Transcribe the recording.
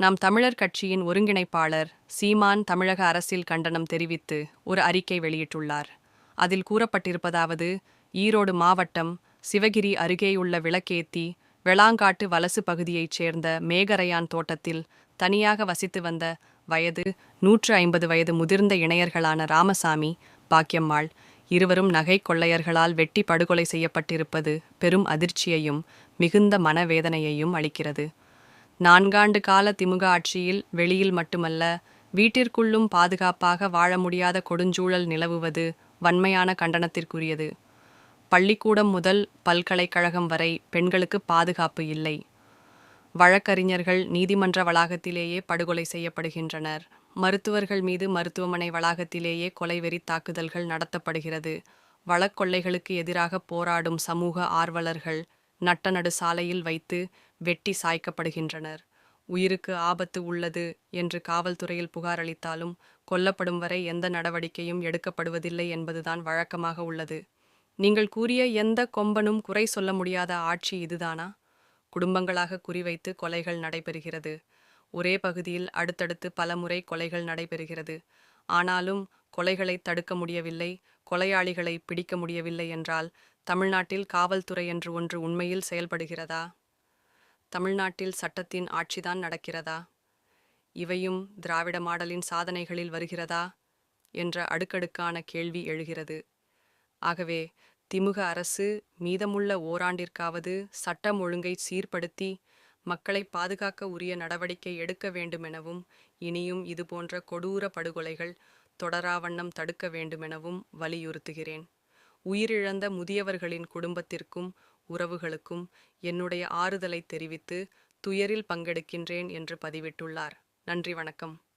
நாம் தமிழர் கட்சியின் ஒருங்கிணைப்பாளர் சீமான் தமிழக அரசில் கண்டனம் தெரிவித்து ஒரு அறிக்கை வெளியிட்டுள்ளார். அதில் கூறப்பட்டிருப்பதாவது ஈரோடு மாவட்டம் சிவகிரி அருகேயுள்ள விளக்கேத்தி வெளாங்காட்டு வலசு பகுதியைச் சேர்ந்த மேகரையான் தோட்டத்தில் தனியாக வசித்து வந்த வயது நூற்று ஐம்பது வயது முதிர்ந்த இணையர்களான ராமசாமி பாக்கியம்மாள் இருவரும் நகை கொள்ளையர்களால் வெட்டி படுகொலை செய்யப்பட்டிருப்பது பெரும் அதிர்ச்சியையும் மிகுந்த மனவேதனையையும் அளிக்கிறது. நான்காண்டு கால திமுக ஆட்சியில் வெளியில் மட்டுமல்ல வீட்டிற்குள்ளும் பாதுகாப்பாக வாழ முடியாத கொடுஞ்சூழல் நிலவுவது வன்மையான கண்டனத்திற்குரியது. பள்ளிக்கூடம் முதல் பல்கலைக்கழகம் வரை பெண்களுக்கு பாதுகாப்பு இல்லை. வழக்கறிஞர்கள் நீதிமன்ற வளாகத்திலேயே படுகொலை செய்யப்படுகின்றனர். மருத்துவர்கள் மீது மருத்துவமனை வளாகத்திலேயே கொலைவெறி தாக்குதல்கள் நடத்தப்படுகிறது. வழக்கொள்ளைகளுக்கு எதிராக போராடும் சமூக ஆர்வலர்கள் நட்ட நடு சாலையில் வைத்து வெட்டி சாய்க்கப்படுகின்றனர். உயிருக்கு ஆபத்து உள்ளது என்று காவல்துறையில் புகார் அளித்தாலும் கொல்லப்படும் வரை எந்த நடவடிக்கையும் எடுக்கப்படுவதில்லை என்பதுதான் வழக்கமாக உள்ளது. நீங்கள் கூறிய எந்த கொம்பனும் குறை சொல்ல முடியாத ஆட்சி இதுதானா? குடும்பங்களாக குறிவைத்து கொலைகள் நடைபெறுகிறது. ஒரே பகுதியில் அடுத்தடுத்து பல முறை கொலைகள் நடைபெறுகிறது. ஆனாலும் கொலைகளை தடுக்க முடியவில்லை கொலையாளிகளை பிடிக்க முடியவில்லை என்றால் தமிழ்நாட்டில் காவல்துறை என்று ஒன்று உண்மையில் செயல்படுகிறதா? தமிழ்நாட்டில் சட்டத்தின் ஆட்சிதான் நடக்கிறதா? இவையும் திராவிட மாடலின் சாதனைகளில் வருகிறதா? என்ற அடுக்கடுக்கான கேள்வி எழுகிறது. ஆகவே திமுக அரசு மீதமுள்ள ஓராண்டிற்காவது சட்டம் ஒழுங்கை சீர்படுத்தி மக்களை பாதுகாக்க உரிய நடவடிக்கை எடுக்க வேண்டுமெனவும் இனியும் இதுபோன்ற கொடூர படுகொலைகள் தொடராவண்ணம் தடுக்க வேண்டுமெனவும் வலியுறுத்துகிறேன். உயிரிழந்த முதியவர்களின் குடும்பத்திற்கும் உறவுகளுக்கும் என்னுடைய ஆறுதலை தெரிவித்து துயரில் பங்கெடுக்கின்றேன் என்று பதிவிட்டுள்ளார். நன்றி வணக்கம்.